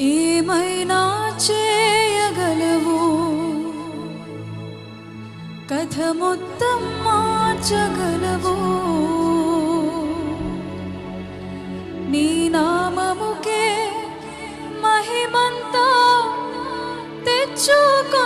ఏమైనా చేయగలవు? కథ మొత్తం మార్చగలవు. నీ నామముకే మహిమంతా తెచ్చుకో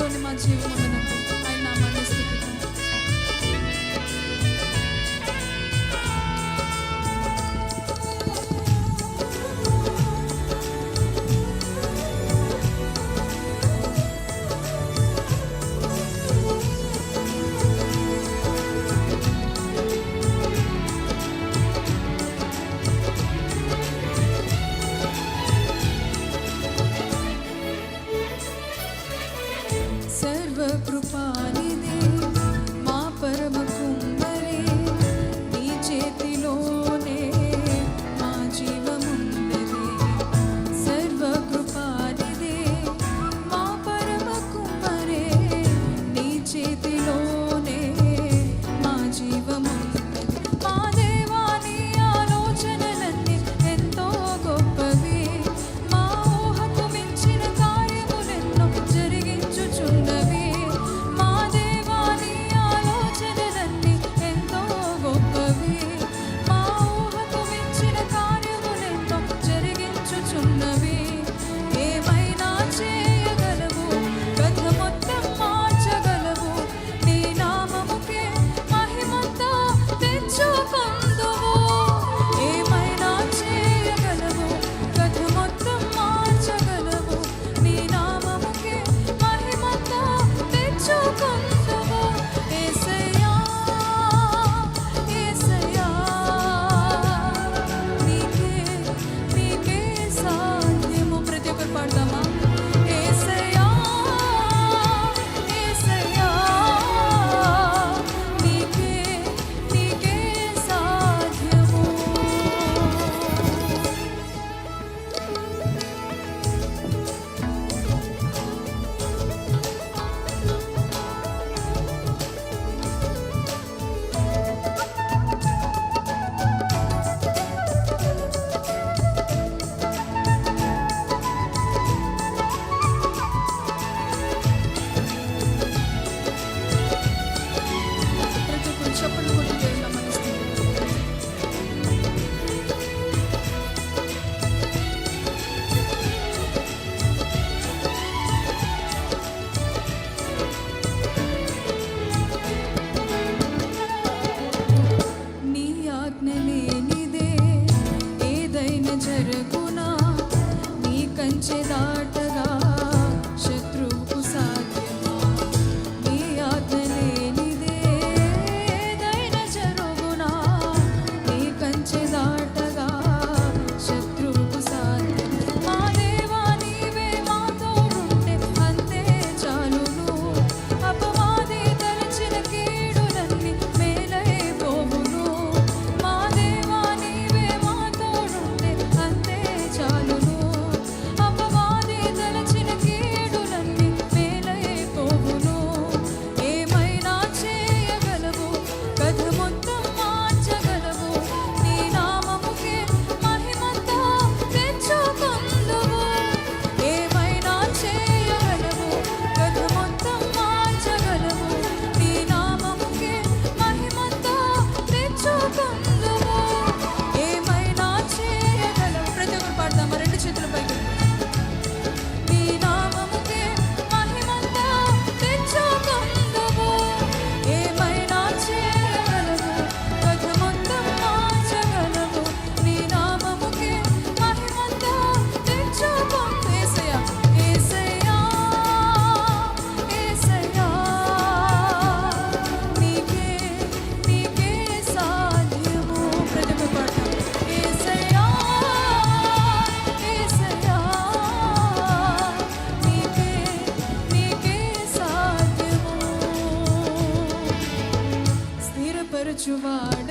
জীবন মাঝে ചുറ്റുപാട്